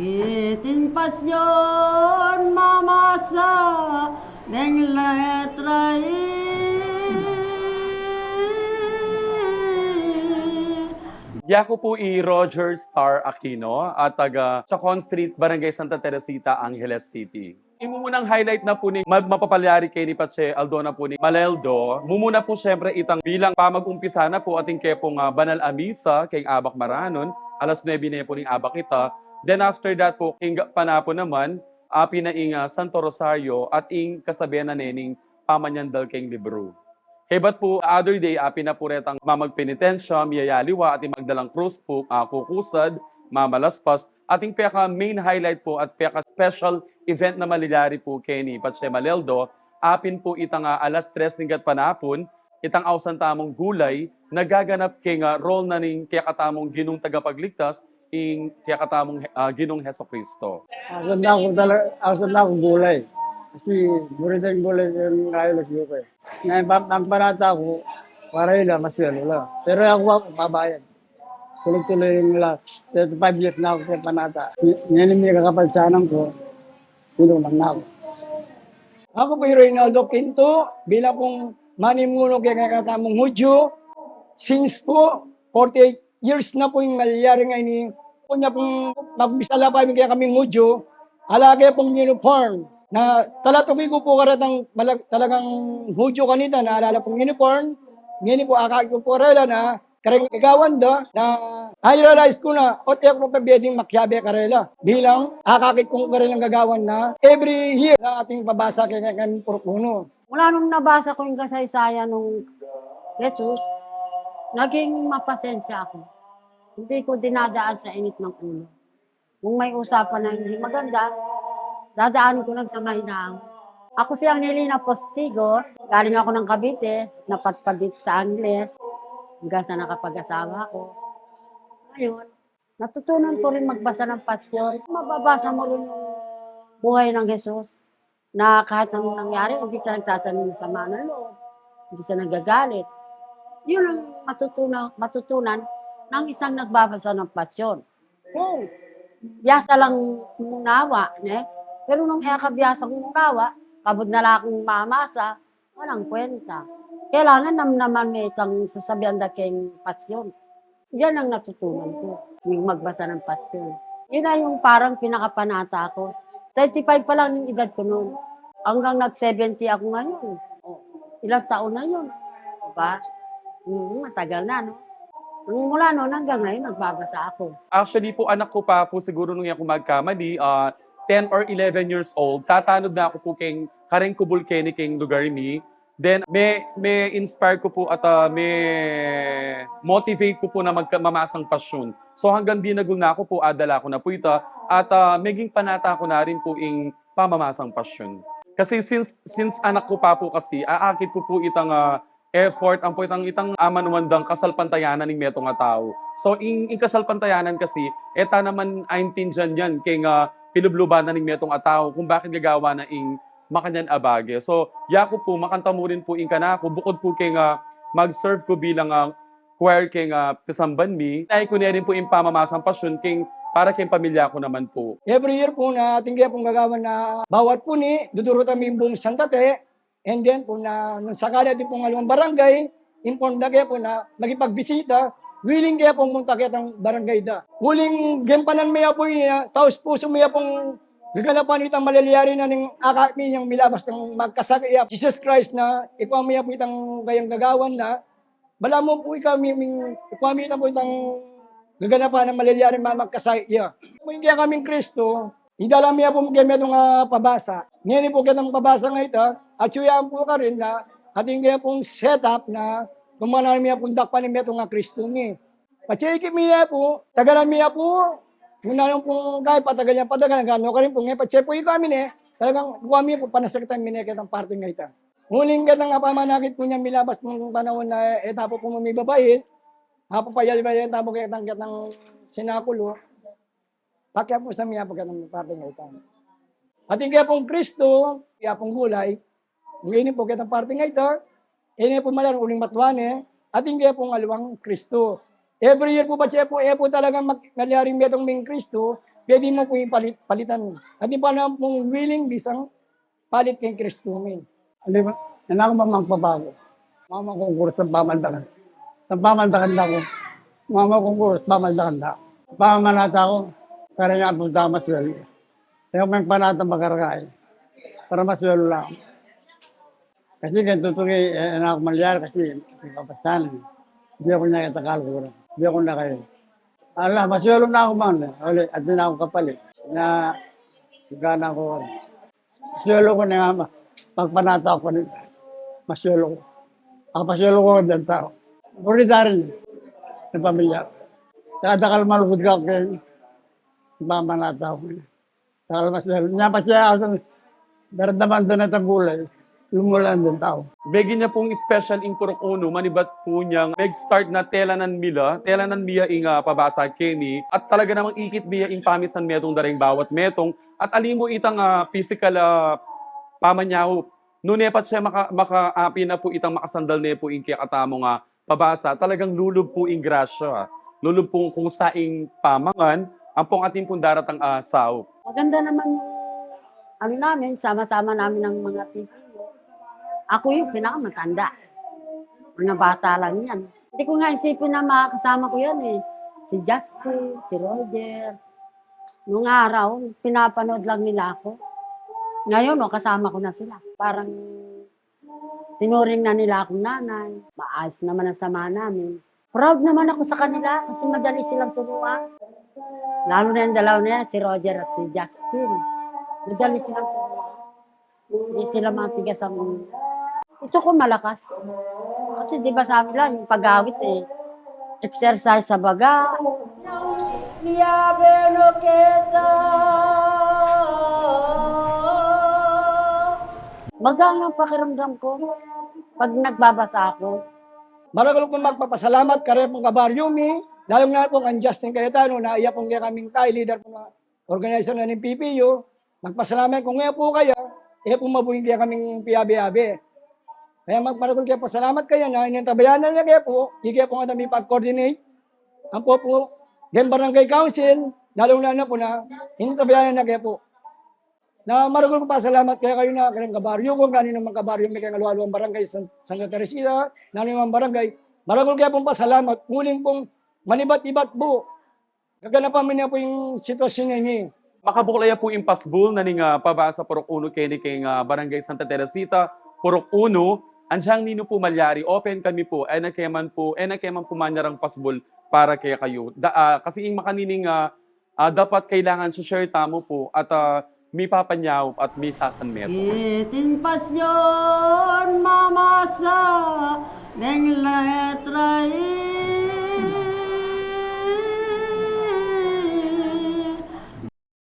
Itin pasyon mamasa ng letra I. Yako po i Roger Star Aquino at taga Chacon Street, Barangay Santa Teresita, Angeles City. Imumunang highlight na po ni ma- mapapalyari kay ni Pache Aldona po ni Maleldo. Mumuna po syempre itang bilang pamag-umpisa na po ating kepong ah, banal amisa kay Abak Maranon. Alas 9 na po ning Abak ita. Then after that po, king panapo naman, api na ing ah, Santo Rosario at ing kasabihan na nening pamanyandal kay libro. Kay ba't po other day, api na po retang mamagpenitensya, miyayaliwa, ating magdalang krus po, uh, kukusad, mamalaspas, ating peka main highlight po at peka special event na malilari po ni Pache Maleldo, apin po itang ah, alas 3 ng panapon, itang awsan tamong gulay, nagaganap kay nga role na ning kaya katamong ginong tagapagligtas, ing kaya katamong ah, ginong Heso Kristo. Ako na ako talaga, ako na ako gulay. Kasi murid ang gulay yung kayo na siyo ko eh. Ngayon, pag nagpanata ako, para yun lang, maswelo lang. Pero ako ako, pabayad. Tuloy-tuloy yung lahat. 35 years na ako sa panata. Ngayon yung kakapalsanan ko, sino lang na ako. Ako po yung Reynaldo Quinto, bilang pong manimuno kay kakatamong Hudyo. Since po, 48 years na po yung malayari ngayon ni Kunya pong magbisala pa kami kaya kaming Hudyo, alagay pong uniform na talatubi ko po karatang malag, talagang Hudyo kanita na alala pong uniform. Ngayon po akaki ko po karela na kareng kagawan da na I realize ko na o tiyak mo pabiyading makyabe karela bilang akakit kong karelang gagawan na every year na ating pabasa kay kami purkuno. Mula nung nabasa ko yung kasaysayan nung Jesus, naging mapasensya ako. Hindi ko dinadaan sa init ng ulo. Kung may usapan na hindi maganda, dadaanin ko lang sa mahinahon. Ako si Angelina Postigo, galing ako ng Cavite, napatpad sa Angles, hanggang sa nakapag-asawa ko. Ngayon, natutunan ko rin magbasa ng pasyon. Mababasa mo rin yung buhay ng Jesus na kahit anong nangyari, hindi siya nagtatanong ng sama ng loob. Hindi siya nagagalit. Yun ang matutunan, matutunan ng isang nagbabasa ng pasyon. Kung biyasa lang munawa, ne? pero nung kaya kabiyasa kong munawa, kabod na lang akong mamasa, walang kwenta. Kailangan namnaman may itang sasabihan da keng pasyon. Yan ang natutunan ko, yung magbasa ng pasyon. Yun na yung parang pinakapanata ko. 35 pa lang yung edad ko noon. Hanggang nag-70 ako ngayon. O, ilang taon na yun. Diba? Mm, matagal na, no? Nung mula noon hanggang ngayon, nagbabasa ako. Actually po, anak ko pa po siguro nung ako magkamali, ah, 10 or 11 years old, tatanod na ako po kay kareng kubul keni kay lugar mi. Then, may, may inspire ko po at ah, may motivate ko po na magmamasang pasyon. So hanggang di nagul na ako po, adala ko na po ito. At ah, maging panata ko na rin po ing pamamasang pasyon. Kasi since since anak ko pa po kasi, aakit ko po itang ah, effort ang po itang itang aman kasalpantayanan ng meto nga tao. So in, in kasalpantayanan kasi, eta naman aintindihan yan kay nga pilublubanan ng metong atao kung bakit gagawa na ing makanyan abage. So, yako po, makanta mo rin po ing kanako, bukod po kay nga mag-serve ko bilang nga choir kay nga pisamban mi, ay ko rin po yung pamamasang pasyon king para kay pamilya ko naman po. Every year po na ating kaya pong gagawan na bawat puni, dudurutan mi buong santate, and then po na nung sakala din pong alawang barangay, inform na kaya po na magipagbisita, willing kaya pong munta kaya ng barangay da. Huling gempanan maya po na, taos puso maya pong gaganapan itang malaliyari na ng akami niyang milabas ng magkasakaya. Jesus Christ na ikaw maya po itang kayang gagawan na, bala mo po ikaw mi, mi, ikaw mi po itang gaganapan ng malaliyari na magkasakaya. Kung hindi kaming Kristo, idala miya po mga metong uh, pabasa. Ngayon po kitang pabasa nga ito, at suyaan po ka rin na ating kaya pong setup na kumana miya pong dakpan ni metong nga Kristo ni. Patsiki miya po, tagalan miya po, muna yung pong kahit patagal niya patagal, gano'n ka rin po ngayon, patse po yung kami eh, talagang kami po panasakitan minekit ang parte nga ito. Huling ka nga pamanakit po niya milabas nung panahon na etapo po mamibabayin, Hapo pa yali ba yan tabo kaya tangkat ng sinakulo. Pakya po sa miya pagkat ng parte ng utang. At yung kaya pong Kristo, kaya pong gulay, ngayon po kaya ng parte ng ito, ini po malar uling matwane, at kaya pong alawang Kristo. Every year po ba siya po, eh po talagang maglalyaring metong ming Kristo, pwede mo po palit, palitan. At di pa na pong willing bisang palit kay Kristo min. Hindi ba? Yan ako ba magpabago? Mama kong kurus ng pamandakan. Ng pamandakan na ako. Mama kong kurus, pamandakan na. Pamanata ako. Kaya nga punta maswelo. Kaya may panata makarakain. Para maswelo lang. Kasi ganito ito kay eh, anak ko malyar kasi kapasanan. Hindi ako niya katakalkura. Hindi ako na kayo. Ala, maswelo na ako man. Uli, at din ako kapalit. Na, gana ko. Maswelo ko na nga. Pagpanata ko nito. Maswelo ko. Ang paswelo ko ng tao. Purita rin ng pamilya. Kaya dakal malugod ka kay mamanata ko. Dakal maswelo. Nya pa siya ako. Daramdaman doon at ang gulay. Lumulan din tao. Begi niya pong special ing purok uno, manibat po niyang meg-start na telanan mila, telanan miya ing ah, pabasa Kenny, at talaga namang ikit miya ing pamisan metong daring bawat metong, at alimo itang ah, physical uh, pamanyaw. No nepat siya maka, makaapi na po itang makasandal ne po ing kiyakatamo nga pabasa, talagang lulub po ing grasya. Lulub po kung saing pamangan, ang pong ating pong daratang asaw. Maganda naman yung ano namin, sama-sama namin ng mga PPO. Ako yung pinakamatanda. Mga bata lang yan. Hindi ko nga isipin na makakasama ko yan eh. Si Justin, si Roger. Nung araw, pinapanood lang nila ako. Ngayon, oh, kasama ko na sila. Parang tinuring na nila akong nanay. Maayos naman ang sama namin. Proud naman ako sa kanila kasi madali silang turuan. Lalo na yung dalawa na yan, si Roger at si Justin. Madali silang turuan. Hindi sila matigas ang. Ito ko malakas. Kasi di ba sabi lang, yung pag-awit eh, exercise sa baga. Niyabe ang pakiramdam ko pag nagbabasa ako. Maragal po magpapasalamat kare pong kabaryumi, lalo na po ang Justin Cayetano na iya pong kaya kaming tayo, leader po na organization na ng PPU. Magpasalamat kung ngayon po kaya, iya po mabuhin kaya kaming piyabi-yabi. Kaya magmaragal kaya pasalamat kaya na inintabayanan niya kaya po, di kaya po nga namin pag-coordinate. Ang po po, Gen Barangay Council, lalo na na po na inintabayanan na kaya po. Na maragol ko pa salamat kaya kayo na kayong kabaryo ko, gani naman kabaryo may kayong alualuang barangay sa Santa Teresita, nani naman barangay. Maragol kaya pong pasalamat, muling pong manibat-ibat po. Gaganapan mo niya po yung sitwasyon niya. makabuklaya po yung pasbul na ning ah, pabasa Purok Uno kay ni kay nga Barangay Santa Teresita, Purok Uno, ansyang nino po malyari, open kami po, ay nagkeman po, ay nagkeman po manyarang pasbul para kaya kayo. Da, ah, kasi yung makanining ah, ah, dapat kailangan sa share tamo po at ah, may papanyaw at may sasanmeto. Itin pasyon mamasa ng letra